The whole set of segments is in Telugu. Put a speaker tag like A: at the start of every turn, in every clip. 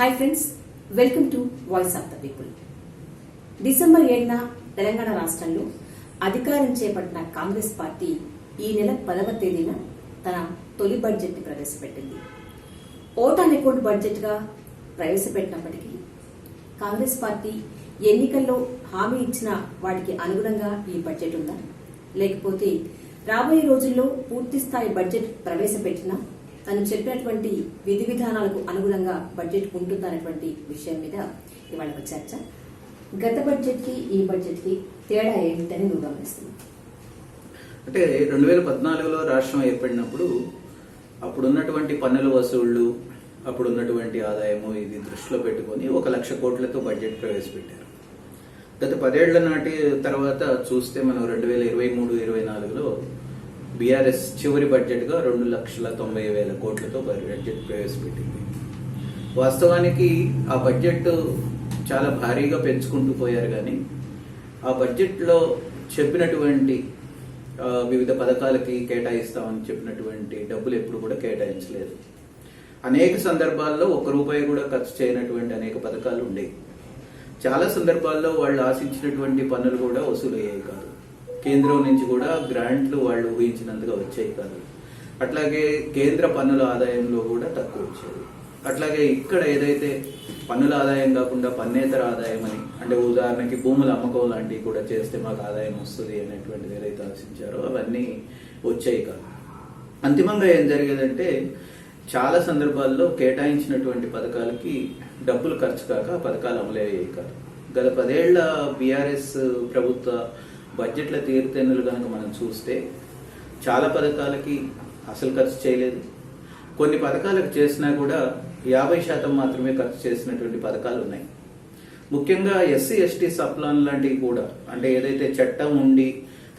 A: Hi friends welcome to voice of the people December ఏడున తెలంగాణ రాష్ట్రంలో అధికారం చేపట్టిన కాంగ్రెస్ పార్టీ ఈ నెల పదవ తేదీన తన తొలి బడ్జెట్ని ప్రవేశపెట్టింది. ఓటాన్ అకౌంట్ బడ్జెట్గా ప్రవేశపెట్టినప్పటికీ కాంగ్రెస్ పార్టీ ఎన్నికల్లో హామీ ఇచ్చిన వాటికి అనుగుణంగా ఈ బడ్జెట్ ఉందా? లేకపోతే రాబోయే రోజుల్లో పూర్తి స్థాయి బడ్జెట్ ప్రవేశపెట్టినా తను చెప్పినటువంటి విధి విధానాలకు అనుగుణంగా బడ్జెట్ ఉంటుందనేటువంటి విషయం మీద ఇవాళ ఒక చర్చ. గత బడ్జెట్కి ఈ బడ్జెట్కి తేడా ఏంటని నువ్వు గమనిస్తున్నావు?
B: అంటే రెండు వేల పద్నాలుగులో రాష్ట్రం ఏర్పడినప్పుడు అప్పుడున్నటువంటి పన్నుల వసూళ్ళు అప్పుడున్నటువంటి ఆదాయము ఇది దృష్టిలో పెట్టుకొని ఒక లక్ష కోట్లతో బడ్జెట్ ప్రవేశపెట్టారు. గత పదేళ్ళ నాటి తర్వాత చూస్తే మనం రెండు వేల ఇరవై మూడు ఇరవై నాలుగులో బీఆర్ఎస్ చివరి బడ్జెట్గా రెండు లక్షల తొంభై వేల కోట్లతో బడ్జెట్ ప్రవేశపెట్టింది. వాస్తవానికి ఆ బడ్జెట్ చాలా భారీగా పెంచుకుంటూ పోయారు కానీ ఆ బడ్జెట్లో చెప్పినటువంటి వివిధ పథకాలకి కేటాయిస్తామని చెప్పినటువంటి డబ్బులు ఎప్పుడు కూడా కేటాయించలేదు. అనేక సందర్భాల్లో ఒక రూపాయి కూడా ఖర్చు చేయనటువంటి అనేక పథకాలు ఉండేవి. చాలా సందర్భాల్లో వాళ్ళు ఆశించినటువంటి పనులు కూడా వసూలు అయ్యాయి కాదు. కేంద్రం నుంచి కూడా గ్రాంట్లు వాళ్ళు ఊహించినంతగా వచ్చాయి కాదు. అట్లాగే కేంద్ర పన్నుల ఆదాయంలో కూడా తక్కువ వచ్చేది అట్లాగే ఇక్కడ ఏదైతే పన్నుల ఆదాయం కాకుండా పన్నేతర ఆదాయం అని అంటే ఉదాహరణకి భూముల అమ్మకం లాంటివి కూడా చేస్తే మాకు ఆదాయం వస్తుంది అనేటువంటిది ఏదైతే ఆశించారో అవన్నీ వచ్చాయి కాదు. అంతిమంగా ఏం జరిగేదంటే చాలా సందర్భాల్లో కేటాయించినటువంటి పథకాలకి డబ్బులు ఖర్చు కాక పథకాలు అమలయ్యాయి కాదు. గత పదేళ్ళ బీఆర్ఎస్ ప్రభుత్వ బడ్జెట్ల తీరుతెన్నులు కనుక మనం చూస్తే చాలా పథకాలకి అసలు ఖర్చు చేయలేదు. కొన్ని పథకాలకు చేసినా కూడా యాభై శాతం మాత్రమే ఖర్చు చేసినటువంటి పథకాలు ఉన్నాయి. ముఖ్యంగా ఎస్సీ ఎస్టీ సప్లాన్ లాంటివి కూడా అంటే ఏదైతే చట్టం ఉండి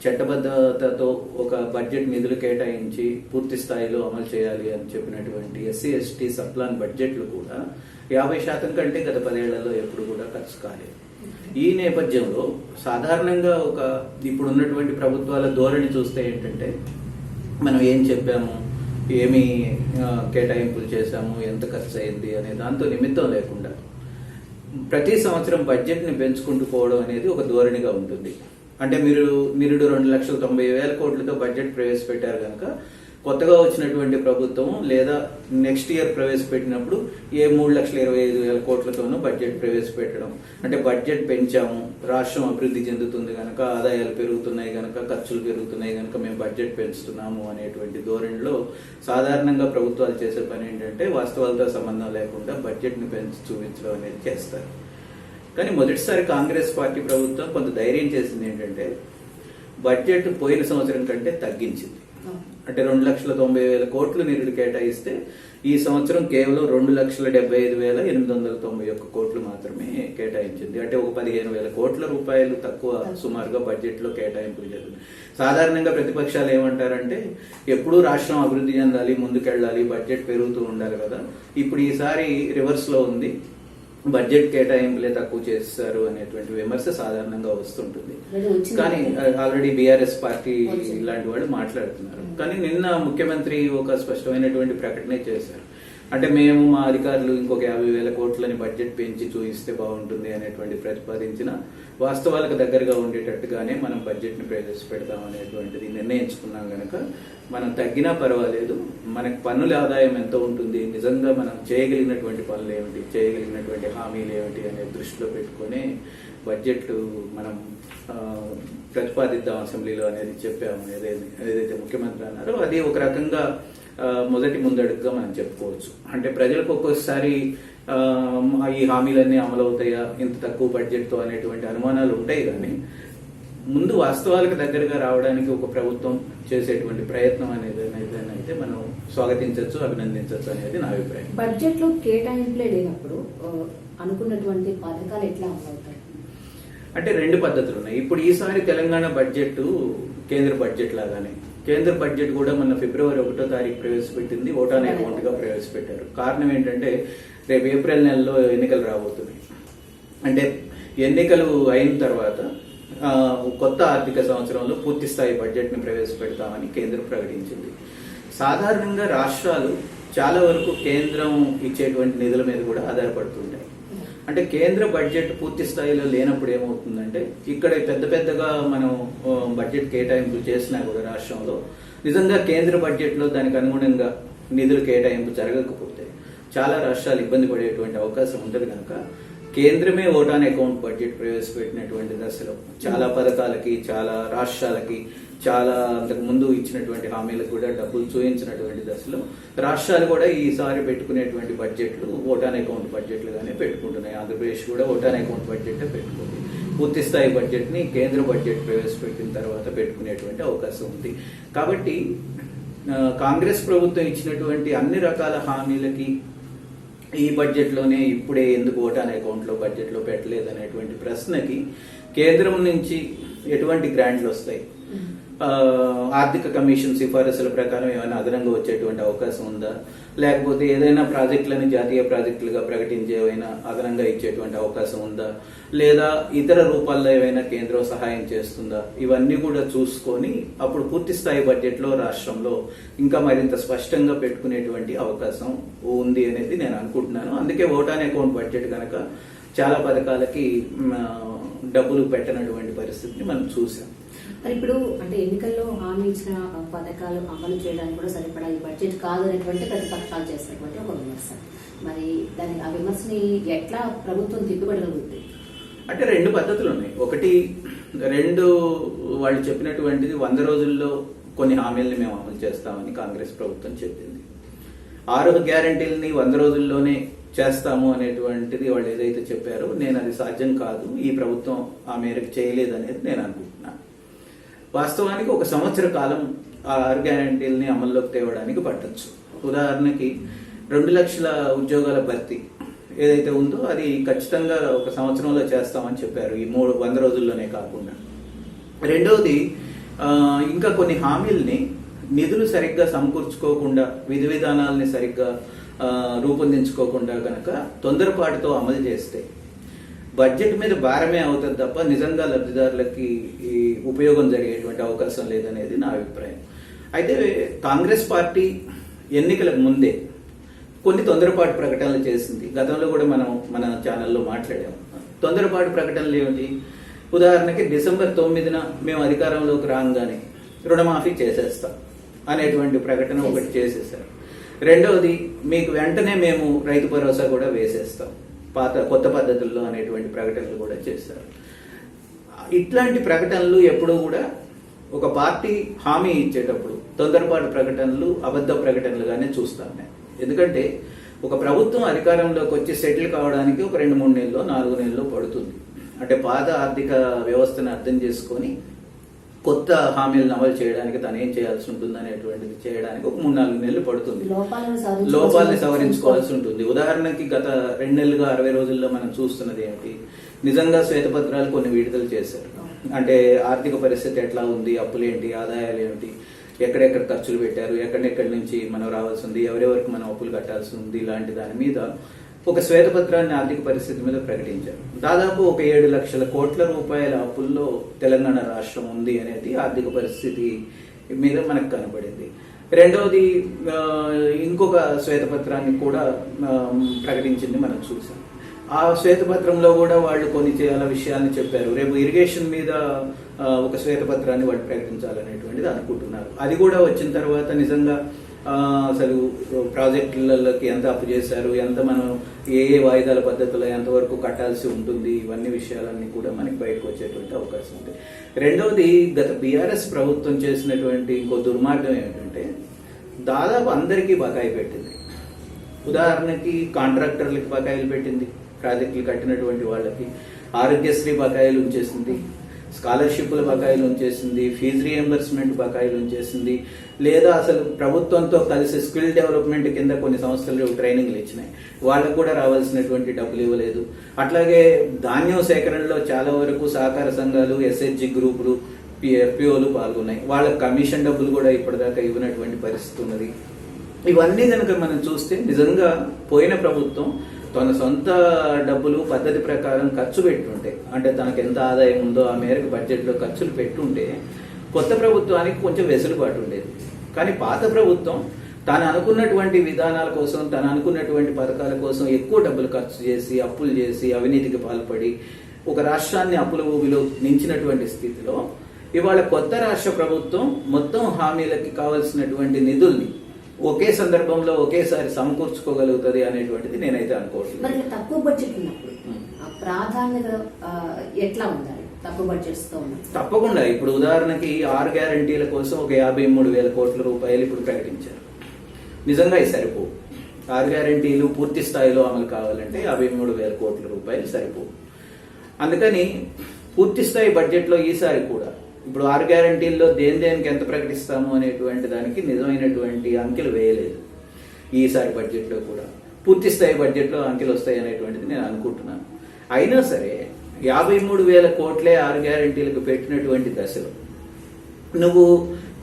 B: చట్టబద్ధతతో ఒక బడ్జెట్ నిధులు కేటాయించి పూర్తి స్థాయిలో అమలు చేయాలి అని చెప్పినటువంటి ఎస్సీ ఎస్టీ సప్లాన్ బడ్జెట్లు కూడా యాభై శాతం కంటే గత పదేళ్ళలో ఎప్పుడు కూడా ఖర్చు కాలేదు. ఈ నేపథ్యంలో సాధారణంగా ఒక ఇప్పుడు ఉన్నటువంటి ప్రభుత్వాల ధోరణి చూస్తే ఏంటంటే మనం ఏం చెప్పాము ఏమి కేటాయింపులు చేశాము ఎంత ఖర్చు అయింది అనే దాంతో నిమిత్తం లేకుండా ప్రతి సంవత్సరం బడ్జెట్ని పెంచుకుంటూ పోవడం అనేది ఒక ధోరణిగా ఉంటుంది. అంటే మీరు నిరుడు రెండు లక్షల తొంభై వేల కోట్లతో బడ్జెట్ ప్రవేశపెట్టారు కనుక కొత్తగా వచ్చినటువంటి ప్రభుత్వం లేదా నెక్స్ట్ ఇయర్ ప్రవేశపెట్టినప్పుడు ఏ మూడు లక్షల ఇరవై ఐదు వేల కోట్లతోనూ బడ్జెట్ ప్రవేశపెట్టడం. అంటే బడ్జెట్ పెంచాము రాష్ట్రం అభివృద్ధి చెందుతుంది కనుక ఆదాయాలు పెరుగుతున్నాయి కనుక ఖర్చులు పెరుగుతున్నాయి కనుక మేము బడ్జెట్ పెంచుతున్నాము అనేటువంటి ధోరణిలో సాధారణంగా ప్రభుత్వాలు చేసే పని ఏంటంటే వాస్తవాలతో సంబంధం లేకుండా బడ్జెట్ని పెంచి చూపించడం అనేది చేస్తారు. కానీ మొదటిసారి కాంగ్రెస్ పార్టీ ప్రభుత్వం కొంత ధైర్యం చేసింది ఏంటంటే బడ్జెట్ పోయిన సంవత్సరం కంటే తగ్గించింది. అంటే రెండు లక్షల తొంభై వేల కోట్లు నిరుడు కేటాయిస్తే ఈ సంవత్సరం కేవలం రెండు లక్షల డెబ్బై ఐదు వేల ఎనిమిది వందల తొంభై ఒక్క కోట్లు మాత్రమే కేటాయించింది. అంటే ఒక పదిహేను వేల కోట్ల రూపాయలు తక్కువ సుమారుగా బడ్జెట్లో కేటాయింపులు జరిగింది సాధారణంగా ప్రతిపక్షాలు ఏమంటారంటే ఎప్పుడూ రాష్ట్రం అభివృద్ధి చెందాలి ముందుకెళ్ళాలి బడ్జెట్ పెరుగుతూ ఉండాలి కదా. ఇప్పుడు ఈసారి రివర్స్లో ఉంది. బడ్జెట్ కేటాయింపులే తక్కువ చేస్తారు అనేటువంటి విమర్శ సాధారణంగా వస్తుంటుంది. కానీ ఆల్రెడీ బీఆర్ఎస్ పార్టీ. ఇలాంటి వాళ్ళు మాట్లాడుతున్నారు కానీ నిన్న ముఖ్యమంత్రి ఒక స్పష్టమైనటువంటి ప్రకటనే చేశారు అంటే మేము మా అధికారులు ఇంకొక యాభై వేల కోట్లని బడ్జెట్ పెంచి చూపిస్తే బాగుంటుంది అనేటువంటి ప్రతిపాదించిన వాస్తవాలకు దగ్గరగా ఉండేటట్టుగానే మనం బడ్జెట్ని ప్రవేశపెడతాం అనేటువంటిది నిర్ణయించుకున్నాం కనుక మనం తగ్గినా పర్వాలేదు. మనకు పన్నుల ఆదాయం ఎంత ఉంటుంది? నిజంగా మనం చేయగలిగినటువంటి పనులు ఏమిటి? చేయగలిగినటువంటి హామీలు ఏమిటి అనే దృష్టిలో పెట్టుకొని బడ్జెట్ మనం ప్రతిపాదిద్దాం అసెంబ్లీలో అనేది చెప్పాము. ఏదైతే ఏదైతే ముఖ్యమంత్రి అన్నారో అది ఒక రకంగా మొదటి ముందడుగుగా మనం చెప్పుకోవచ్చు. అంటే ప్రజలకు ఒక్కొక్కసారి ఈ హామీలన్నీ అమలవుతాయా? ఇంత తక్కువ బడ్జెట్తో అనేటువంటి అనుమానాలు ఉంటాయి కానీ ముందు వాస్తవాలకు దగ్గరగా రావడానికి ఒక ప్రభుత్వం చేసేటువంటి ప్రయత్నం అనేది అయితే మనం స్వాగతించవచ్చు అభినందించవచ్చు అనేది నా అభిప్రాయం.
A: బడ్జెట్లో కేటాయింపులే లేనప్పుడు అనుకున్నటువంటి పథకాలు ఎట్లా అమలవుతాయి?
B: అంటే రెండు పద్ధతులు ఉన్నాయి ఇప్పుడు ఈసారి తెలంగాణ బడ్జెట్ కేంద్ర బడ్జెట్ లాగానే. కేంద్ర బడ్జెట్ కూడా మొన్న ఫిబ్రవరి ఒకటో తారీఖు ప్రవేశపెట్టింది. ఓటాన్ అకౌంట్గా ప్రవేశపెట్టారు. కారణం ఏంటంటే రేపు ఏప్రిల్ నెలలో ఎన్నికలు రాబోతున్నాయి. అంటే ఎన్నికలు అయిన తర్వాత కొత్త ఆర్థిక సంవత్సరంలో పూర్తి స్థాయి బడ్జెట్ని ప్రవేశపెడతామని కేంద్రం ప్రకటించింది. సాధారణంగా రాష్ట్రాలు చాలా వరకు కేంద్రం ఇచ్చేటువంటి నిధుల మీద కూడా ఆధారపడుతుంటాయి. అంటే కేంద్ర బడ్జెట్ పూర్తి స్థాయిలో లేనప్పుడు ఏమవుతుందంటే ఇక్కడ పెద్ద పెద్దగా మనం బడ్జెట్ కేటాయింపులు చేసినా కూడా రాష్ట్రంలో నిజంగా కేంద్ర బడ్జెట్లో దానికి అనుగుణంగా నిధులు కేటాయింపు జరగకపోతే చాలా రాష్ట్రాలు ఇబ్బంది పడేటువంటి అవకాశం ఉంటుంది కనుక కేంద్రమే ఓటాన్ అకౌంట్ బడ్జెట్ ప్రవేశపెట్టినటువంటి దశలో చాలా పథకాలకి చాలా రాష్ట్రాలకి చాలా అంతకు ముందు ఇచ్చినటువంటి హామీలకు కూడా డబ్బులు చూపించినటువంటి దశలో రాష్ట్రాలు కూడా ఈసారి పెట్టుకునేటువంటి బడ్జెట్లు ఓటాన్ అకౌంట్ బడ్జెట్లుగానే పెట్టుకుంటున్నాయి. ఆంధ్రప్రదేశ్ కూడా ఓటాన్ అకౌంట్ బడ్జెట్ పెట్టుకుంది. పూర్తి స్థాయి బడ్జెట్ని కేంద్ర బడ్జెట్ ప్రవేశపెట్టిన తర్వాత పెట్టుకునేటువంటి అవకాశం ఉంది. కాబట్టి కాంగ్రెస్ ప్రభుత్వం ఇచ్చినటువంటి అన్ని రకాల హామీలకి ఈ బడ్జెట్లోనే ఇప్పుడే ఎందుకు ఓటాన్ అకౌంట్లో బడ్జెట్లో పెట్టలేదు అనేటువంటి ప్రశ్నకి కేంద్రం నుంచి ఎటువంటి గ్రాంట్లు వస్తాయి? ఆర్థిక కమిషన్ సిఫారసుల ప్రకారం ఏమైనా అదనంగా వచ్చేటువంటి అవకాశం ఉందా? లేకపోతే ఏదైనా ప్రాజెక్టులను జాతీయ ప్రాజెక్టులుగా ప్రకటించే ఏమైనా అదనంగా ఇచ్చేటువంటి అవకాశం ఉందా? లేదా ఇతర రూపాల్లో ఏమైనా కేంద్రం సహాయం చేస్తుందా? ఇవన్నీ కూడా చూసుకొని అప్పుడు పూర్తి స్థాయి బడ్జెట్లో రాష్ట్రంలో ఇంకా మరింత స్పష్టంగా పెట్టుకునేటువంటి అవకాశం ఉంది అనేది నేను అనుకుంటున్నాను. అందుకే ఓటాన్ అకౌంట్ బడ్జెట్ కనుక చాలా పథకాలకి డబ్బులు పెట్టనటువంటి పరిస్థితిని మనం చూసాం
A: మరి ఇప్పుడు అంటే ఎన్నికల్లో హామీ ఇచ్చిన పథకాలు అమలు చేయడానికి కూడా సరిపడా ఈ బడ్జెట్ కాదు అనేటువంటి ప్రతిపక్షాలు చేసినటువంటి ఒక విమర్శ. మరి దాని ఆ విమర్శని ఎట్లా ప్రభుత్వం తిప్పిపడగలుగుతుంది?
B: అంటే రెండు పద్ధతులు ఉన్నాయి. ఒకటి రెండు వాళ్ళు చెప్పినటువంటిది వంద రోజుల్లో కొన్ని హామీలను మేము అమలు చేస్తామని కాంగ్రెస్ ప్రభుత్వం చెప్పింది. ఆరోగ్య గ్యారంటీలని వంద రోజుల్లోనే చేస్తాము అనేటువంటిది వాళ్ళు ఏదైతే చెప్పారో నేను అది సాధ్యం కాదు ఈ ప్రభుత్వం ఆ మేరకు చేయలేదు అనేది నేను అనుకుంటున్నాను. వాస్తవానికి ఒక సంవత్సర కాలం ఆ ఆరు గ్యారంటీలని అమల్లోకి తేవడానికి పట్టచ్చు. ఉదాహరణకి రెండు లక్షల ఉద్యోగాల భర్తీ ఏదైతే ఉందో అది ఖచ్చితంగా ఒక సంవత్సరంలో చేస్తామని చెప్పారు ఈ మూడు వంద రోజుల్లోనే కాకుండా. రెండవది ఇంకా కొన్ని హామీల్ని నిధులు సరిగ్గా సమకూర్చుకోకుండా విధి విధానాలని సరిగ్గా రూపొందించుకోకుండా కనుక తొందరపాటుతో అమలు చేస్తే బడ్జెట్ మీద భారమే అవుతుంది తప్ప నిజంగా లబ్ధిదారులకి ఈ ఉపయోగం జరిగేటువంటి అవకాశం లేదనేది నా అభిప్రాయం. అయితే కాంగ్రెస్ పార్టీ ఎన్నికలకు ముందే కొన్ని తొందరపాటు ప్రకటనలు చేసింది. గతంలో కూడా మనం మన ఛానల్లో మాట్లాడాము. తొందరపాటు ప్రకటనలు ఏమిటి? ఉదాహరణకి డిసెంబర్ తొమ్మిదిన మేము అధికారంలోకి రాగానే రుణమాఫీ చేసేస్తాం అనేటువంటి ప్రకటన ఒకటి చేసేసారు రెండవది మీకు వెంటనే మేము రైతు భరోసా కూడా వేసేస్తాం. పాత కొత్త పద్ధతుల్లో అనేటువంటి ప్రకటనలు కూడా చేశారు. ఇట్లాంటి ప్రకటనలు ఎప్పుడూ కూడా ఒక పార్టీ హామీ ఇచ్చేటప్పుడు తొందరపాటు ప్రకటనలు అబద్ధ ప్రకటనలుగానే చూస్తాం నేను ఎందుకంటే ఒక ప్రభుత్వం అధికారంలోకి వచ్చి సెటిల్ కావడానికి ఒక రెండు మూడు నెలలో నాలుగు నెలలు పడుతుంది. అంటే పాత ఆర్థిక వ్యవస్థను అర్థం చేసుకొని కొత్త హామీలను అమలు చేయడానికి తను ఏం చేయాల్సి ఉంటుంది అనేటువంటిది చేయడానికి ఒక మూడు నాలుగు నెలలు పడుతుంది.
A: లోపాలను సవరించుకోవాల్సి-
B: ఉంటుంది. ఉదాహరణకి గత రెండు నెలలుగా అరవై రోజుల్లో మనం చూస్తున్నది ఏమిటి? నిజంగా శ్వేతపత్రాలు కొన్ని విడుదల చేశారు. అంటే ఆర్థిక పరిస్థితి ఎట్లా ఉంది? అప్పులేంటి ఆదాయాలు ఏమిటి? ఎక్కడెక్కడ ఖర్చులు పెట్టారు? ఎక్కడెక్కడి నుంచి మనం రావాల్సి ఉంది? ఎవరెవరికి మనం అప్పులు కట్టాల్సి ఉంది? ఇలాంటి దాని మీద ఒక శ్వేతపత్రాన్ని ఆర్థిక పరిస్థితి మీద ప్రకటించారు. దాదాపు ఒక ఏడు లక్షల కోట్ల రూపాయల అప్పుల్లో తెలంగాణ రాష్ట్రం ఉంది అనేది ఆర్థిక పరిస్థితి మీద మనకు కనబడింది రెండవది ఇంకొక శ్వేతపత్రాన్ని కూడా ప్రకటించింది మనం చూసాం. ఆ శ్వేతపత్రంలో కూడా వాళ్ళు కొన్ని చేయాల విషయాలను చెప్పారు. రేపు ఇరిగేషన్ మీద ఒక శ్వేతపత్రాన్ని వాళ్ళు ప్రకటించాలనేటువంటిది అనుకుంటున్నారు. అది కూడా వచ్చిన తర్వాత నిజంగా అసలు ప్రాజెక్టులకి ఎంత అప్పు చేశారు ఎంత మనం ఏ ఏ వాయిదాల పద్ధతిలో ఎంతవరకు కట్టాల్సి ఉంటుంది ఇవన్నీ విషయాలన్నీ కూడా మనకి బయటకు వచ్చేటువంటి అవకాశం ఉంది. రెండవది గత బీఆర్ఎస్ ప్రభుత్వం చేసినటువంటి ఇంకో దుర్మార్గం ఏమిటంటే దాదాపు అందరికీ బకాయి పెట్టింది. ఉదాహరణకి కాంట్రాక్టర్లకి బకాయిలు పెట్టింది ప్రాజెక్టులు కట్టినటువంటి వాళ్ళకి ఆరోగ్యశ్రీ బకాయిలు ఉంచేసింది స్కాలర్షిప్ల బకాయిలు ఉంచేసింది ఫీజు రియంబర్స్మెంట్ బకాయిలు ఉంచేసింది లేదా అసలు ప్రభుత్వంతో కలిసి స్కిల్ డెవలప్మెంట్ కింద కొన్ని సంస్థలు ట్రైనింగ్లు ఇచ్చినాయి. వాళ్ళకు కూడా రావాల్సినటువంటి డబ్బులు ఇవ్వలేదు. అట్లాగే ధాన్యం సేకరణలో చాలా వరకు సహకార సంఘాలు ఎస్హెచ్జి గ్రూపులు ఎఫ్పిఓలు పాల్గొన్నాయి. వాళ్ళకి కమిషన్ డబ్బులు కూడా ఇప్పటిదాకా ఇవ్వనటువంటి పరిస్థితి ఉన్నది. ఇవన్నీ కనుక మనం చూస్తే నిజంగా పోయిన ప్రభుత్వం తన సొంత డబ్బులు పద్ధతి ప్రకారం ఖర్చు పెట్టుంటే అంటే తనకు ఎంత ఆదాయం ఉందో ఆ మేరకు బడ్జెట్లో ఖర్చులు పెట్టుంటే కొత్త ప్రభుత్వానికి కొంచెం వెసులుబాటు ఉండేది. కానీ పాత ప్రభుత్వం తాను అనుకున్నటువంటి విధానాల కోసం తను అనుకున్నటువంటి పథకాల కోసం ఎక్కువ డబ్బులు ఖర్చు చేసి అప్పులు చేసి అవినీతికి పాల్పడి ఒక రాష్ట్రాన్ని అప్పుల ఊబిలో నించినటువంటి స్థితిలో ఇవాళ కొత్త రాష్ట్ర ప్రభుత్వం మొత్తం హామీలకి కావలసినటువంటి నిధుల్ని ఒకే సందర్భంలో ఒకేసారి సమకూర్చుకోగలుగుతుంది అనేటువంటిది నేనైతే అనుకోవట్లేదు.
A: తక్కువ బడ్జెట్ ఉన్నప్పుడు ప్రాధాన్యత ఎట్లా ఉండాలి? తక్కువ బడ్జెట్స్తో
B: తప్పకుండా. ఇప్పుడు ఉదాహరణకి ఆరు గ్యారంటీల కోసం ఒక యాభై మూడు వేల కోట్ల రూపాయలు ఇప్పుడు ప్రకటించారు. నిజంగా ఇది సరిపోవు ఆరు గ్యారంటీలు పూర్తి స్థాయిలో అమలు కావాలంటే యాభై మూడు వేల కోట్ల రూపాయలు సరిపోవు అందుకని పూర్తి స్థాయి బడ్జెట్లో ఈసారి కూడా ఇప్పుడు ఆరు గ్యారంటీల్లో దేని దేనికి ఎంత ప్రకటిస్తాము అనేటువంటి దానికి నిజమైనటువంటి అంకెలు వేయలేదు. ఈసారి బడ్జెట్లో కూడా. పూర్తి స్థాయి బడ్జెట్లో అంకెలు వస్తాయి అనేటువంటిది నేను అనుకుంటున్నాను. అయినా సరే యాభై మూడు వేల కోట్లే ఆరు గ్యారంటీలకు పెట్టినటువంటి దశలో నువ్వు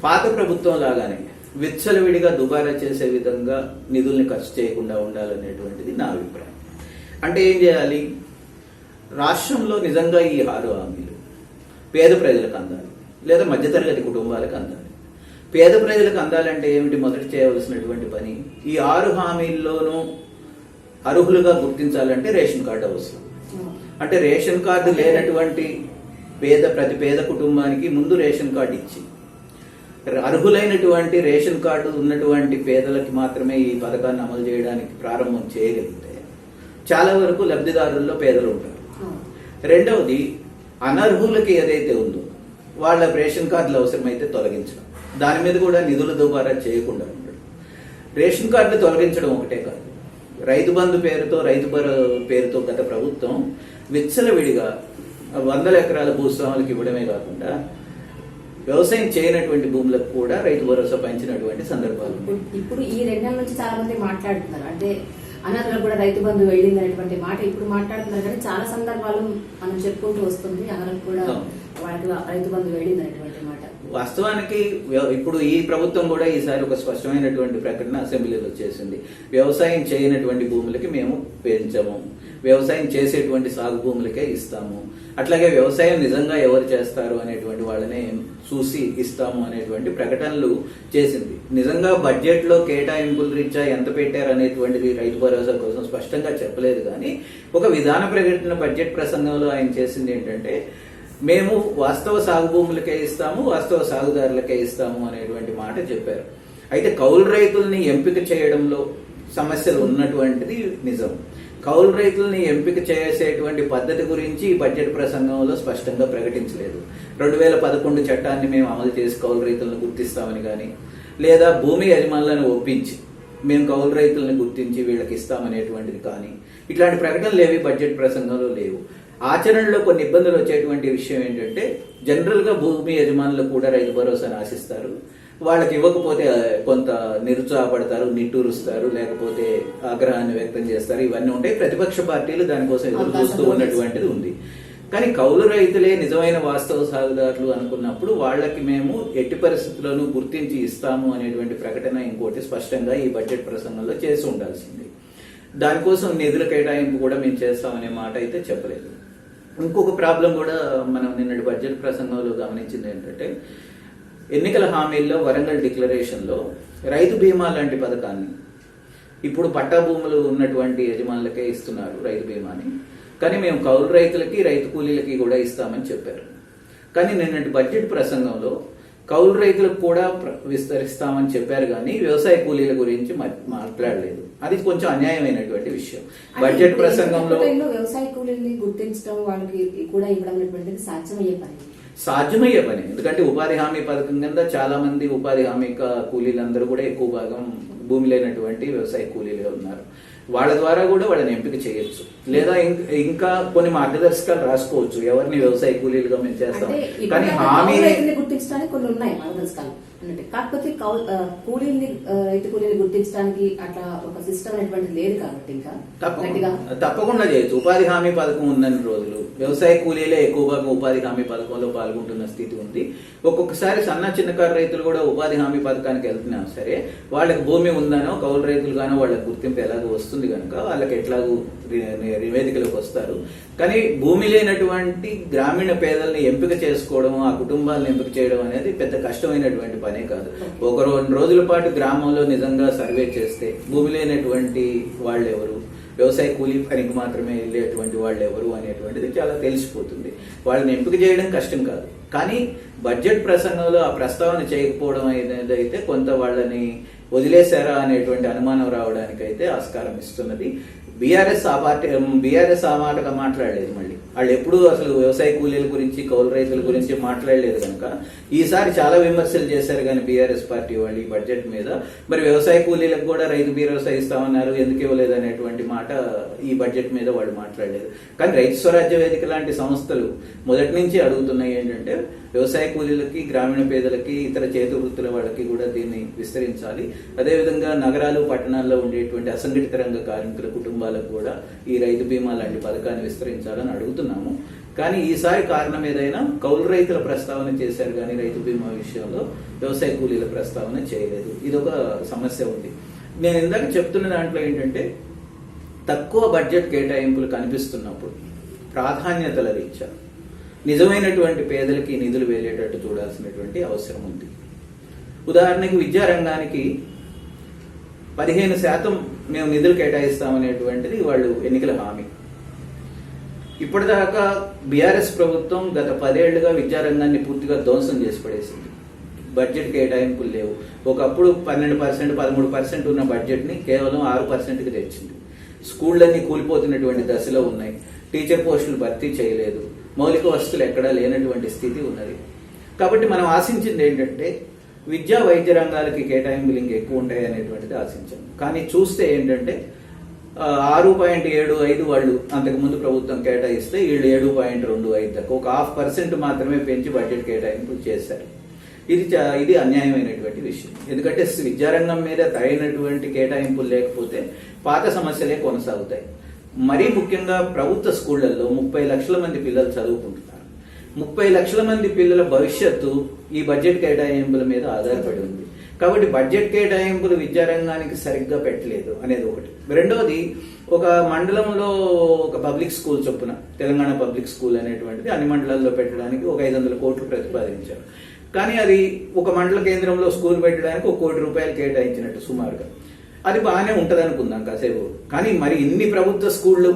B: పాత ప్రభుత్వం లాగానే విచ్చలవిడిగా దుబారా చేసే విధంగా నిధుల్ని ఖర్చు చేయకుండా ఉండాలనేటువంటిది నా అభిప్రాయం. అంటే ఏం చేయాలి? రాష్ట్రంలో నిజంగా ఈ ఆరు హామీలు పేద ప్రజలకు అందాలి. లేదా మధ్యతరగతి కుటుంబాలకు అందాలి. పేద ప్రజలకు అందాలంటే ఏమిటి? మొదట చేయవలసినటువంటి పని ఈ ఆరు హామీల్లోనూ అర్హులుగా గుర్తించాలంటే రేషన్ కార్డు అవసరం. అంటే రేషన్ కార్డు లేనటువంటి పేద ప్రతి పేద కుటుంబానికి ముందు రేషన్ కార్డు ఇచ్చి అర్హులైనటువంటి రేషన్ కార్డు ఉన్నటువంటి పేదలకి మాత్రమే ఈ పథకాన్ని అమలు చేయడానికి ప్రారంభం చేయగలిగితే చాలా వరకు లబ్ధిదారుల్లో పేదలు ఉంటారు. రెండవది అనర్హులకి ఏదైతే ఉందో వాళ్ళ రేషన్ కార్డులు అవసరమైతే తొలగించడం. దాని మీద కూడా నిధుల దుబారా చేయకుండా ఉండడం. రేషన్ కార్డులు తొలగించడం ఒకటే కాదు. రైతు బంధు పేరుతో రైతు భరో పేరుతో గత ప్రభుత్వం విచ్చలవిడిగా వందల ఎకరాల భూస్వాములకు ఇవ్వడమే కాకుండా వ్యవసాయం చేయనటువంటి భూములకు కూడా రైతు భరోసా పెంచినటువంటి సందర్భాలు.
A: ఇప్పుడు- ఈ రెండు నుంచి చాలా మంది మాట్లాడుతున్నారు. అంటే అనర్హులకు కూడా రైతు బంధు వెళ్ళింది అనేటువంటి మాట ఇప్పుడు మాట్లాడుతున్నారు కానీ చాలా సందర్భాలు మనం చెప్పుకుంటూ వస్తుంది. అనర్హులకు కూడా. వాళ్ళకి రైతు బంధు వెళ్ళింది అనేటువంటి మాట.
B: వాస్తవానికి ఇప్పుడు ఈ ప్రభుత్వం కూడా ఈసారి ఒక స్పష్టమైనటువంటి ప్రకటన అసెంబ్లీలో చేసింది వ్యవసాయం చేయనటువంటి భూములకి మేము పెంచము. వ్యవసాయం చేసేటువంటి సాగు భూములకే ఇస్తాము. అట్లాగే వ్యవసాయం నిజంగా ఎవరు చేస్తారు అనేటువంటి వాళ్ళని చూసి ఇస్తాము అనేటువంటి ప్రకటనలు చేసింది. నిజంగా బడ్జెట్లో కేటాయింపుల రీత్యా ఎంత పెట్టారు అనేటువంటిది రైతు భరోసా కోసం స్పష్టంగా చెప్పలేదు కానీ ఒక విధాన ప్రకటన బడ్జెట్ ప్రసంగంలో ఆయన చేసింది ఏంటంటే మేము వాస్తవ సాగు భూములకే ఇస్తాము వాస్తవ సాగుదారులకే ఇస్తాము అనేటువంటి మాట చెప్పారు. అయితే కౌలు రైతుల్ని ఎంపిక చేయడంలో సమస్యలు ఉన్నటువంటిది నిజం. కౌలు రైతుల్ని ఎంపిక చేసేటువంటి పద్ధతి గురించి ఈ బడ్జెట్ ప్రసంగంలో స్పష్టంగా ప్రకటించలేదు. రెండు వేల పదకొండు చట్టాన్ని మేము అమలు చేసి కౌలు రైతులను గుర్తిస్తామని కానీ లేదా భూమి యజమానులను ఒప్పించి మేము కౌలు రైతులను గుర్తించి వీళ్ళకి ఇస్తామనేటువంటిది కానీ ఇట్లాంటి ప్రకటనలు ఏవి బడ్జెట్ ప్రసంగంలో లేవు. ఆచరణలో కొన్ని ఇబ్బందులు వచ్చేటువంటి విషయం ఏంటంటే జనరల్గా భూమి యజమానులు కూడా రైతు భరోసాను ఆశిస్తారు. వాళ్ళకి ఇవ్వకపోతే కొంత నిరుత్సాహపడతారు నిట్టూరుస్తారు లేకపోతే ఆగ్రహాన్ని వ్యక్తం చేస్తారు. ఇవన్నీ ఉంటాయి. ప్రతిపక్ష పార్టీలు దానికోసం ఎదురు చూస్తూ ఉన్నటువంటిది ఉంది. కానీ కౌలు రైతులే నిజమైన వాస్తవ సాగుదారులు అనుకున్నప్పుడు వాళ్ళకి మేము ఎట్టి పరిస్థితుల్లోనూ గుర్తించి ఇస్తాము అనేటువంటి ప్రకటన ఇంకోటి స్పష్టంగా ఈ బడ్జెట్ ప్రసంగంలో చేసి ఉండాల్సింది. దానికోసం నిధుల కేటాయింపు కూడా మేము చేస్తామనే మాట అయితే చెప్పలేదు. ఇంకొక ప్రాబ్లం కూడా మనం నిన్నటి బడ్జెట్ ప్రసంగంలో గమనించింది ఏంటంటే ఎన్నికల హామీల్లో వరంగల్ డిక్లరేషన్లో రైతు బీమా లాంటి పథకాన్ని ఇప్పుడు పట్టా భూములు ఉన్నటువంటి యజమానులకే ఇస్తున్నారు రైతు బీమాని. కానీ మేము కౌలు రైతులకి రైతు కూలీలకి కూడా ఇస్తామని చెప్పారు. కానీ నిన్నటి బడ్జెట్ ప్రసంగంలో కౌలు రైతులకు కూడా విస్తరిస్తామని చెప్పారు కానీ వ్యవసాయ కూలీల గురించి మాట్లాడలేదు. అది కొంచెం అన్యాయమైనటువంటి విషయం. బడ్జెట్ ప్రసంగంలో
A: వ్యవసాయ కూలీల్ని గుర్తించడం వాళ్ళకి కూడా ఇవ్వడం సాధ్యమయ్యే పని.
B: సాధ్యమయ్యే పని ఎందుకంటే ఉపాధి హామీ పథకం కింద చాలా మంది ఉపాధి హామీ కూలీలందరూ కూడా ఎక్కువ భాగం భూమి లేనటువంటి వ్యవసాయ కూలీలుగా ఉన్నారు. వాళ్ళ ద్వారా కూడా వాళ్ళని ఎంపిక చేయొచ్చు. లేదా ఇంకా కొన్ని మార్గదర్శకాలు రాసుకోవచ్చు. ఎవరిని వ్యవసాయ కూలీలుగా మేము చేస్తాం. కానీ హామీ
A: గుర్తించడానికి కొన్ని ఉన్నాయి మార్గదర్శకాలు. అన్నట్టు కాకపోతే కూలీల్ని రైతు కూలీని గుర్తించడానికి అట్లా ఒక సిస్టమ్ అనేటువంటిది లేదు కాబట్టి ఇంకా.
B: తప్పకుండా. చేయొచ్చు. ఉపాధి హామీ పథకం ఉందని రోజులు. వ్యవసాయ కూలీలే ఎక్కువ భాగం ఉపాధి హామీ పథకంలో పాల్గొంటున్న స్థితి ఉంది. ఒక్కొక్కసారి సన్న చిన్నకారు రైతులు కూడా ఉపాధి హామీ పథకానికి వెళ్తున్నా సరే వాళ్ళకి భూమి ఉందనో కౌలు రైతులుగానో వాళ్ళకి గుర్తింపు ఎలాగో వస్తుంది కనుక వాళ్ళకి ఎట్లాగూ నివేదికలకు వస్తారు. కానీ భూమి లేనటువంటి గ్రామీణ పేదల్ని ఎంపిక చేసుకోవడం ఆ కుటుంబాలను ఎంపిక చేయడం అనేది పెద్ద కష్టమైనటువంటి పనే కాదు. ఒక రెండు రోజుల పాటు గ్రామంలో నిజంగా సర్వే చేస్తే భూమి లేనటువంటి వాళ్ళు ఎవరు వ్యవసాయ కూలీ పనికి మాత్రమే వెళ్ళేటువంటి వాళ్ళు ఎవరు అనేటువంటిది చాలా తెలిసిపోతుంది. వాళ్ళని ఎంపిక చేయడం కష్టం కాదు. కానీ బడ్జెట్ ప్రసంగంలో ఆ ప్రస్తావన చేయకపోవడం అనేది అయితే కొంత వాళ్ళని వదిలేశారా అనేటువంటి అనుమానం రావడానికి అయితే ఆస్కారం ఇస్తున్నది. బీఆర్ఎస్ ఆ పార్టీ బీఆర్ఎస్ ఆ మాటగా మాట్లాడలేదు మళ్ళీ. వాళ్ళు ఎప్పుడూ అసలు వ్యవసాయ కూలీల గురించి కౌలు రైతుల గురించి మాట్లాడలేదు కనుక ఈసారి చాలా విమర్శలు చేశారు కానీ బీఆర్ఎస్ పార్టీ వాళ్ళు ఈ బడ్జెట్ మీద. మరి వ్యవసాయ కూలీలకు కూడా రైతు భీరోసా ఇస్తామన్నారు ఎందుకు ఇవ్వలేదు అనేటువంటి మాట ఈ బడ్జెట్ మీద వాళ్ళు మాట్లాడలేదు. కానీ రైతు స్వరాజ్య వేదిక లాంటి సంస్థలు మొదటి నుంచి అడుగుతున్నాయి ఏంటంటే వ్యవసాయ కూలీలకి గ్రామీణ పేదలకి ఇతర చేతి వృత్తుల వాళ్ళకి కూడా దీన్ని విస్తరించాలి. అదేవిధంగా నగరాలు పట్టణాల్లో ఉండేటువంటి అసంఘటిత రంగ కార్మికుల కుటుంబాలకు కూడా ఈ రైతు బీమా లాంటి పథకాన్ని విస్తరించాలని అడుగుతున్నాము. కానీ ఈసారి కారణం ఏదైనా కౌలు రైతుల ప్రస్తావన చేశారు కానీ రైతు బీమా విషయంలో వ్యవసాయ కూలీల ప్రస్తావన చేయలేదు. ఇదొక సమస్య ఉంది. నేను ఇందాక చెప్తున్న దాంట్లో ఏంటంటే తక్కువ బడ్జెట్ కేటాయింపులు కనిపిస్తున్నప్పుడు ప్రాధాన్యతల రీత్యా నిజమైనటువంటి పేదలకి నిధులు వెళ్ళేటట్టు చూడాల్సినటువంటి అవసరం ఉంది. ఉదాహరణకి విద్యారంగానికి పదిహేను శాతం మేము నిధులు కేటాయిస్తామనేటువంటిది వాళ్ళు ఎన్నికల హామీ. ఇప్పటిదాకా బీఆర్ఎస్ ప్రభుత్వం గత పదేళ్ళుగా విద్యారంగాన్ని పూర్తిగా ధ్వంసం చేసి పడేసింది. బడ్జెట్ కేటాయింపులు లేవు. ఒకప్పుడు పన్నెండు పర్సెంట్ పదమూడు పర్సెంట్ ఉన్న బడ్జెట్ని కేవలం ఆరు పర్సెంట్కి తెచ్చింది. స్కూళ్ళన్నీ కూలిపోతున్నటువంటి దశలో ఉన్నాయి. టీచర్ పోస్టులు భర్తీ చేయలేదు. మౌలిక వసతులు ఎక్కడా లేనటువంటి స్థితి ఉన్నది. కాబట్టి మనం ఆశించింది ఏంటంటే విద్యా వైద్య రంగాలకి కేటాయింపులు ఇంక ఎక్కువ ఉంటాయి అనేటువంటిది ఆశించాం. కానీ చూస్తే ఏంటంటే ఆరు పాయింట్ ఏడు ఐదు వాళ్ళు అంతకుముందు ప్రభుత్వం కేటాయిస్తే వీళ్ళు ఏడు పాయింట్ రెండు ఐదు దాకా ఒక హాఫ్ పర్సెంట్ మాత్రమే పెంచి బడ్జెట్ కేటాయింపులు చేశారు. ఇది చా- ఇది అన్యాయమైనటువంటి విషయం. ఎందుకంటే విద్యారంగం మీద తగినటువంటి కేటాయింపులు లేకపోతే పాత సమస్యలే కొనసాగుతాయి. మరీ ముఖ్యంగా ప్రభుత్వ స్కూళ్ళలో ముప్పై లక్షల మంది పిల్లలు చదువుకుంటున్నారు. ముప్పై లక్షల మంది పిల్లల భవిష్యత్తు ఈ బడ్జెట్ కేటాయింపుల మీద ఆధారపడి ఉంది. కాబట్టి బడ్జెట్ కేటాయింపులు విద్యారంగానికి సరిగ్గా పెట్టలేదు అనేది ఒకటి. రెండవది ఒక మండలంలో ఒక పబ్లిక్ స్కూల్ చొప్పున తెలంగాణ పబ్లిక్ స్కూల్ అనేటువంటిది అన్ని మండలాల్లో పెట్టడానికి ఒక ఐదు వందల కోట్లు ప్రతిపాదించారు. కానీ అది ఒక మండల కేంద్రంలో స్కూల్ పెట్టడానికి ఒక కోటి రూపాయలు కేటాయించినట్టు సుమారుగా. అది బాగానే ఉంటది అనుకుందాం కాసేపు. కానీ మరి ఇన్ని ప్రభుత్వ స్కూళ్ళు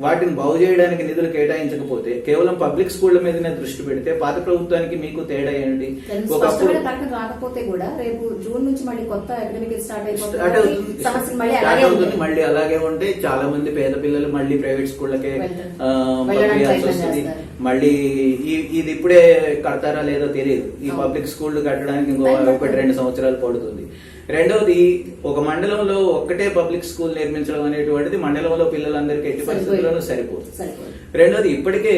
B: వాటిని బాగు చేయడానికి నిధులు కేటాయించకపోతే కేవలం పబ్లిక్ స్కూళ్ళ మీదనే దృష్టి పెడితే పాత ప్రభుత్వానికి మీకు తేడా ఏంటి? ఒకప్పుడు
A: స్పష్టమైన ప్రకటన రాకపోతే కూడా రేపు జూన్ నుంచి మళ్ళీ కొత్త స్టార్ట్
B: అవుతుంది.
A: మళ్ళీ అలాగే
B: ఉంటే చాలా మంది పేద పిల్లలు మళ్ళీ ప్రైవేట్ స్కూళ్ళకే పంపించాల్సి వస్తుంది. మళ్ళీ ఇది ఇప్పుడే కడతారా లేదో తెలియదు. ఈ. పబ్లిక్ స్కూల్ కట్టడానికి ఇంకో ఒకటి. రెండు సంవత్సరాలు పడుతుంది. రెండవది ఒక మండలంలో ఒక్కటే పబ్లిక్ స్కూల్ నిర్మించడం అనేటువంటిది మండలంలో పిల్లలందరికీ ఎట్టి పరిస్థితుల్లోనూ సరిపోతుంది
A: సరిపోదు.
B: రెండోది ఇప్పటికే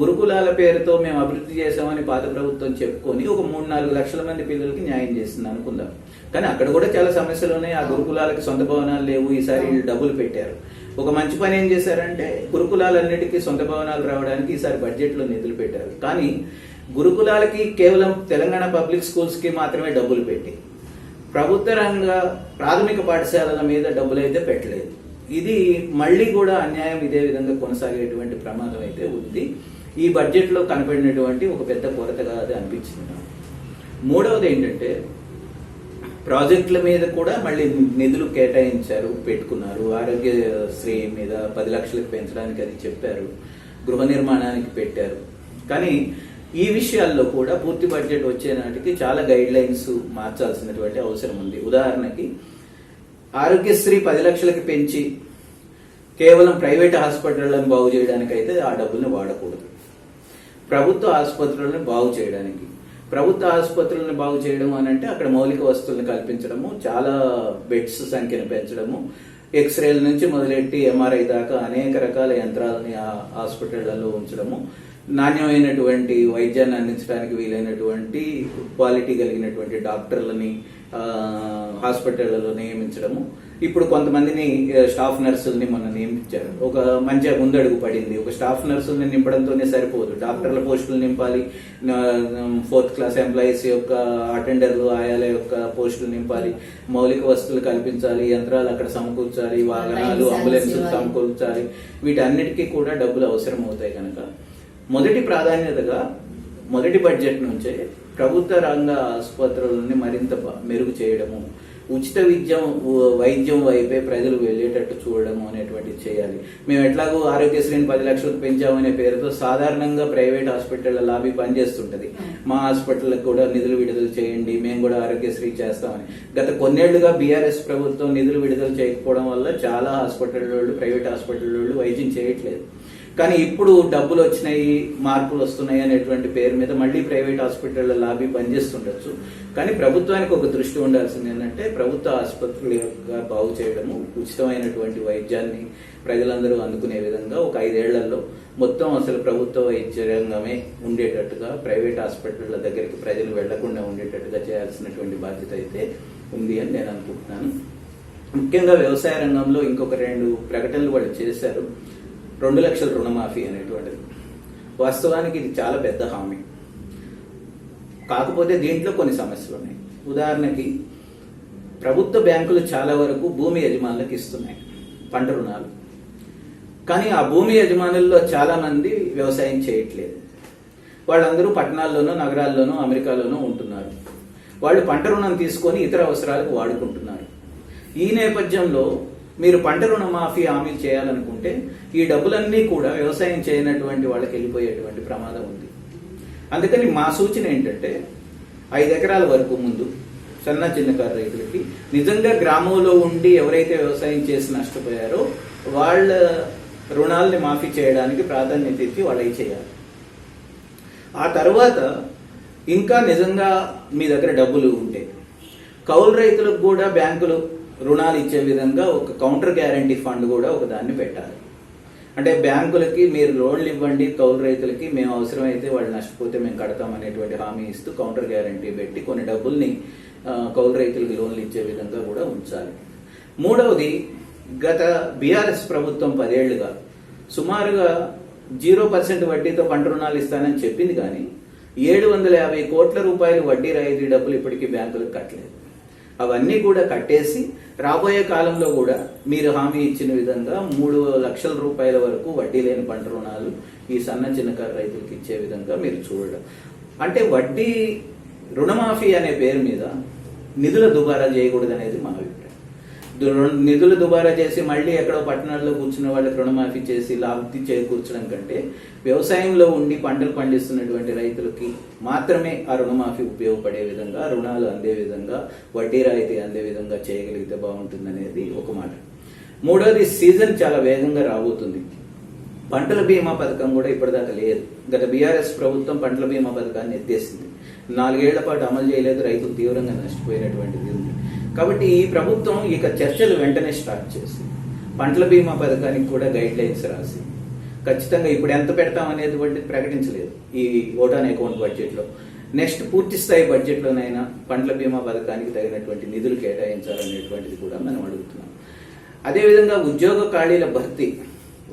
B: గురుకులాల పేరుతో మేము అభివృద్ధి చేశామని పాత ప్రభుత్వం చెప్పుకొని ఒక మూడు నాలుగు లక్షల మంది పిల్లలకి న్యాయం చేస్తుంది అనుకుందాం. కానీ అక్కడ కూడా చాలా సమస్యలు ఉన్నాయి. ఆ గురుకులాలకి సొంత భవనాలు లేవు. ఈసారి వీళ్ళు డబ్బులు పెట్టారు. ఒక మంచి పని ఏం చేశారంటే గురుకులాలన్నిటికీ సొంత భవనాలు రావడానికి ఈసారి బడ్జెట్లో నిధులు పెట్టారు. కానీ గురుకులాలకి కేవలం తెలంగాణ పబ్లిక్ స్కూల్స్కి మాత్రమే డబ్బులు పెట్టి ప్రభుత్వ రంగ ప్రాథమిక పాఠశాలల మీద డబ్బులు అయితే పెట్టలేదు. ఇది మళ్ళీ కూడా అన్యాయం ఇదే విధంగా కొనసాగేటువంటి ప్రమాదం అయితే ఉంది. ఈ బడ్జెట్లో కనపడినటువంటి ఒక పెద్ద కొరతగా అది అనిపించింది నాకు. మూడవది ఏంటంటే ప్రాజెక్టుల మీద కూడా మళ్ళీ నిధులు కేటాయించారు పెట్టుకున్నారు. ఆరోగ్యశ్రీ మీద పది లక్షలకు పెంచడానికి అది చెప్పారు. గృహ నిర్మాణానికి పెట్టారు. కానీ ఈ విషయాల్లో కూడా పూర్తి బడ్జెట్ వచ్చే నాటికి చాలా గైడ్ లైన్స్ మార్చాల్సినటువంటి అవసరం ఉంది. ఉదాహరణకి ఆరోగ్యశ్రీ పది లక్షలకి పెంచి కేవలం ప్రైవేట్ హాస్పిటళ్ళను బాగు చేయడానికి అయితే ఆ డబ్బుల్ని వాడకూడదు. ప్రభుత్వ ఆసుపత్రులను బాగు చేయడానికి. ప్రభుత్వ ఆసుపత్రులను బాగు చేయడం అని అంటే అక్కడ మౌలిక వస్తువులను కల్పించడము చాలా బెడ్స్ సంఖ్యను పెంచడము ఎక్స్రేల నుంచి మొదలెట్టి ఎంఆర్ఐ దాకా అనేక రకాల యంత్రాలని ఆ హాస్పిటళ్ళలో ఉంచడము నాణ్యమైనటువంటి వైద్యాన్ని అందించడానికి వీలైనటువంటి క్వాలిటీ కలిగినటువంటి డాక్టర్లని హాస్పిటళ్ళలో నియమించడము. ఇప్పుడు కొంతమందిని స్టాఫ్ నర్సుల్ని మొన్న నియమించారు. ఒక మంచి ముందడుగు పడింది. ఒక స్టాఫ్ నర్సుల్ని నింపడంతోనే సరిపోదు. డాక్టర్ల పోస్టులు నింపాలి. ఫోర్త్ క్లాస్ ఎంప్లాయీస్ యొక్క అటెండర్లు ఆయాల యొక్క పోస్టులు నింపాలి. మౌలిక వసతులు కల్పించాలి. యంత్రాలు అక్కడ సమకూర్చాలి. వాహనాలు అంబులెన్స్. సమకూర్చాలి. వీటన్నిటికీ కూడా డబ్బులు అవసరం అవుతాయి కనుక మొదటి ప్రాధాన్యతగా మొదటి బడ్జెట్ నుంచే ప్రభుత్వ రంగ ఆసుపత్రులని మరింత మెరుగు చేయడము ఉచిత విద్యం వైద్యం వైపే ప్రజలు వెళ్ళేటట్టు చూడడము అనేటువంటిది చేయాలి. మేము ఎట్లాగో ఆరోగ్యశ్రీని పది లక్షలు పెంచామనే పేరుతో సాధారణంగా ప్రైవేట్ హాస్పిటల్ లాబీ పనిచేస్తుంటది. మా హాస్పిటల్కి కూడా నిధులు విడుదల చేయండి మేము కూడా ఆరోగ్యశ్రీ చేస్తామని. గత కొన్నేళ్ళుగా బీఆర్ఎస్ ప్రభుత్వం నిధులు విడుదల చేయకపోవడం వల్ల చాలా హాస్పిటల్ వాళ్ళు ప్రైవేట్ హాస్పిటల్ వాళ్ళు వైద్యం చేయట్లేదు. కానీ ఇప్పుడు డబ్బులు వచ్చినాయి మార్పులు వస్తున్నాయి అనేటువంటి పేరు మీద మళ్ళీ ప్రైవేట్ హాస్పిటల్ లాబీ పనిచేస్తుండొచ్చు. కానీ ప్రభుత్వానికి ఒక దృష్టి ఉండాల్సింది ఏంటంటే ప్రభుత్వ ఆసుపత్రుల యొక్క బాగు చేయడము ఉచితమైనటువంటి వైద్యాన్ని ప్రజలందరూ అందుకునే విధంగా ఒక ఐదేళ్ళలో మొత్తం అసలు ప్రభుత్వ వైద్య రంగమే ఉండేటట్టుగా ప్రైవేట్ హాస్పిటళ్ళ దగ్గరికి ప్రజలు వెళ్ళకుండా ఉండేటట్టుగా చేయాల్సినటువంటి బాధ్యత అయితే ఉంది అని నేను అనుకుంటున్నాను. ముఖ్యంగా వ్యవసాయ రంగంలో ఇంకొక రెండు ప్రకటనలు వాళ్ళు చేశారు. రెండు లక్షల రుణమాఫీ అనేటువంటిది. వాస్తవానికి ఇది చాలా పెద్ద హామీ. కాకపోతే దీంట్లో కొన్ని సమస్యలు ఉన్నాయి. ఉదాహరణకి ప్రభుత్వ బ్యాంకులు చాలా వరకు భూమి యజమానులకు ఇస్తున్నాయి పంట రుణాలు. కానీ ఆ భూమి యజమానుల్లో చాలా మంది వ్యవసాయం చేయట్లేదు. వాళ్ళందరూ పట్టణాల్లోనూ నగరాల్లోనూ అమెరికాలోనూ ఉంటున్నారు. వాళ్ళు పంట రుణం తీసుకొని ఇతర అవసరాలకు వాడుకుంటున్నారు. ఈ నేపథ్యంలో మీరు పంట రుణమాఫీ హామీ చేయాలనుకుంటే ఈ డబ్బులన్నీ కూడా వ్యవసాయం చేయనటువంటి వాళ్ళకి వెళ్ళిపోయేటువంటి ప్రమాదం ఉంది. అందుకని మా సూచన ఏంటంటే ఐదు ఎకరాల వరకు ముందు సన్న చిన్నకారు రైతులకి నిజంగా గ్రామంలో ఉండి ఎవరైతే వ్యవసాయం చేసి నష్టపోయారో వాళ్ళ రుణాలని మాఫీ చేయడానికి ప్రాధాన్యత ఇచ్చి వాళ్ళవి చేయాలి. ఆ తర్వాత ఇంకా నిజంగా మీ దగ్గర డబ్బులు ఉంటే కౌలు రైతులకు కూడా బ్యాంకులు రుణాలు ఇచ్చే విధంగా ఒక కౌంటర్ గ్యారంటీ ఫండ్ కూడా ఒక దాన్ని పెట్టాలి. అంటే బ్యాంకులకి మీరు లోన్లు ఇవ్వండి కౌలు రైతులకి మేము అవసరమైతే వాళ్ళు నష్టపోతే మేము కడతాం అనేటువంటి హామీ ఇస్తూ కౌంటర్ గ్యారంటీ పెట్టి కొన్ని డబ్బుల్ని కౌలు రైతులకి లోన్లు ఇచ్చే విధంగా కూడా ఉంచాలి. మూడవది గత బీఆర్ఎస్ ప్రభుత్వం పదేళ్ళుగా సుమారుగా జీరో పర్సెంట్ వడ్డీతో పంట రుణాలు ఇస్తానని చెప్పింది కానీ ఏడు వందల యాభై కోట్ల రూపాయలు వడ్డీ రాయితీ డబ్బులు ఇప్పటికీ బ్యాంకులకు కట్టలేదు. అవన్నీ కూడా కట్టేసి రాబోయే కాలంలో కూడా మీరు హామీ ఇచ్చిన విధంగా మూడు లక్షల రూపాయల వరకు వడ్డీ లేని పంట రుణాలు ఈ సన్న చిన్నకారు రైతులకు ఇచ్చే విధంగా మీరు చూడడం. అంటే వడ్డీ రుణమాఫీ అనే పేరు మీద నిధుల దుబారా చేయకూడదు అనేది మా నిధులు దుబారా చేసి మళ్ళీ ఎక్కడో పట్టణాల్లో కూర్చున్న వాళ్ళకి రుణమాఫీ చేసి లాభి చేకూర్చడం కంటే వ్యవసాయంలో ఉండి పంటలు పండిస్తున్నటువంటి రైతులకి మాత్రమే ఆ రుణమాఫీ ఉపయోగపడే విధంగా రుణాలు అందే విధంగా వడ్డీ రాయితీ అందే విధంగా చేయగలిగితే బాగుంటుందనేది ఒక మాట. మూడోది సీజన్ చాలా వేగంగా రాబోతుంది. పంటల బీమా పథకం కూడా ఇప్పటిదాకా లేదు. గత బీఆర్ఎస్ ప్రభుత్వం పంటల బీమా పథకాన్ని ఎత్తేసింది. నాలుగేళ్ళ పాటు అమలు చేయలేదు రైతులు తీవ్రంగా నష్టపోయినటువంటిది ఉంది. కాబట్టి ఈ ప్రభుత్వం ఇక చర్చలు వెంటనే స్టార్ట్ చేసి పంటల బీమా పథకానికి కూడా గైడ్ లైన్స్ రాసి ఖచ్చితంగా ఇప్పుడు ఎంత పెడతాం అనేది ప్రకటించలేదు ఈ ఓటాన్ అకౌంట్ బడ్జెట్లో నెక్స్ట్ పూర్తి స్థాయి బడ్జెట్లోనైనా పంటల బీమా పథకానికి తగినటువంటి నిధులు కేటాయించాలనేటువంటిది కూడా మనం అడుగుతున్నాం. అదేవిధంగా ఉద్యోగ ఖాళీల భర్తీ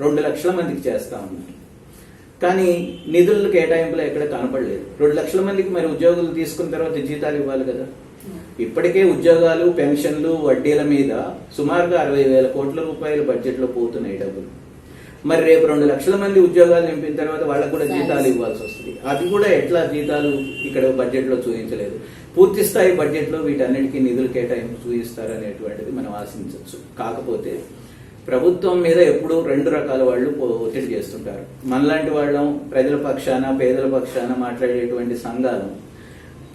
B: రెండు లక్షల మందికి చేస్తా ఉన్నారు కానీ నిధుల కేటాయింపులు ఎక్కడ కనపడలేదు. రెండు లక్షల మందికి మరి ఉద్యోగులు తీసుకున్న తర్వాత జీతాలు ఇవ్వాలి కదా. ఇప్పటికే ఉద్యోగాలు పెన్షన్లు వడ్డీల మీద సుమారుగా అరవై వేల కోట్ల రూపాయల బడ్జెట్లో పోతున్నాయి డబ్బులు. మరి రేపు రెండు లక్షల మంది ఉద్యోగాలు నింపిన తర్వాత వాళ్ళకు కూడా జీతాలు ఇవ్వాల్సి వస్తుంది. అది కూడా ఎట్లా జీతాలు ఇక్కడ బడ్జెట్లో చూపించలేదు. పూర్తి స్థాయి బడ్జెట్లో వీటన్నిటికీ నిధులు కేటాయింపు చూపిస్తారనేటువంటిది మనం ఆశించవచ్చు. కాకపోతే ప్రభుత్వం మీద ఎప్పుడూ రెండు రకాల వాళ్ళు ఒత్తిడి చేస్తుంటారు. మనలాంటి వాళ్ళం ప్రజల పక్షాన పేదల పక్షాన మాట్లాడేటువంటి సంఘాలు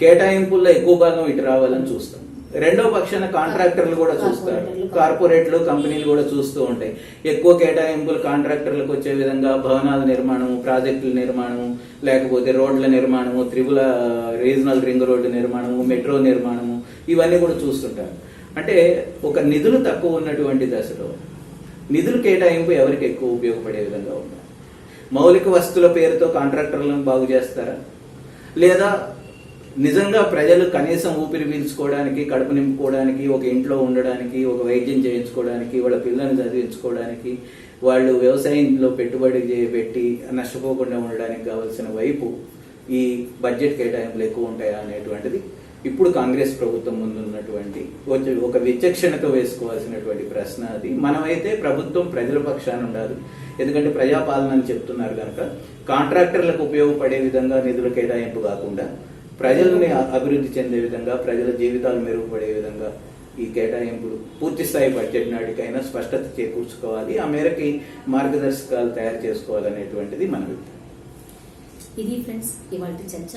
B: కేటాయింపుల్లో ఎక్కువ భాగం ఇటు రావాలని చూస్తాం. రెండో పక్షాన కాంట్రాక్టర్లు కూడా చూస్తారు. కార్పొరేట్లు కంపెనీలు కూడా చూస్తూ ఉంటాయి. ఎక్కువ కేటాయింపులు కాంట్రాక్టర్లకు వచ్చే విధంగా భవనాల నిర్మాణము ప్రాజెక్టుల నిర్మాణము లేకపోతే రోడ్ల నిర్మాణము త్రిపుల రీజనల్ రింగ్ రోడ్డు నిర్మాణము మెట్రో నిర్మాణము ఇవన్నీ కూడా చూస్తుంటారు. అంటే ఒక నిధులు తక్కువ ఉన్నటువంటి దశలో నిధులు కేటాయింపు ఎవరికి ఎక్కువ ఉపయోగపడే విధంగా ఉండాలి? మౌలిక వస్తువుల పేరుతో కాంట్రాక్టర్లను బాగు చేస్తారా? లేదా నిజంగా ప్రజలు కనీసం ఊపిరి పీల్చుకోవడానికి కడుపు నింపుకోవడానికి ఒక ఇంట్లో ఉండడానికి ఒక వైద్యం చేయించుకోవడానికి వాళ్ళ పిల్లల్ని చదివించుకోవడానికి వాళ్ళు వ్యవసాయంలో పెట్టుబడి పెట్టి నష్టపోకుండా ఉండడానికి కావాల్సిన వైపు ఈ బడ్జెట్ కేటాయింపులు ఎక్కువ ఉంటాయా అనేటువంటిది ఇప్పుడు కాంగ్రెస్ ప్రభుత్వం ముందున్నటువంటి ఒక- ఒక విచక్షణతో వేసుకోవాల్సినటువంటి ప్రశ్న అది. మనమైతే ప్రభుత్వం ప్రజల పక్షాన ఉండాలి. ఎందుకంటే ప్రజాపాలన అని చెప్తున్నారు కనుక కాంట్రాక్టర్లకు ఉపయోగపడే విధంగా నిధుల కేటాయింపు కాకుండా ప్రజల్ని అభివృద్ధి చెందే విధంగా ప్రజల జీవితాలు మెరుగుపడే విధంగా ఈ కేటాయింపులు పూర్తి స్థాయి బడ్జెట్ నాటికైనా స్పష్టత చేకూర్చుకోవాలి. ఆ మేరకి మార్గదర్శకాలు తయారు చేసుకోవాలనేటువంటిది మన అభిప్రాయం.
A: ఇది ఫ్రెండ్స్ ఇవాళ చర్చ.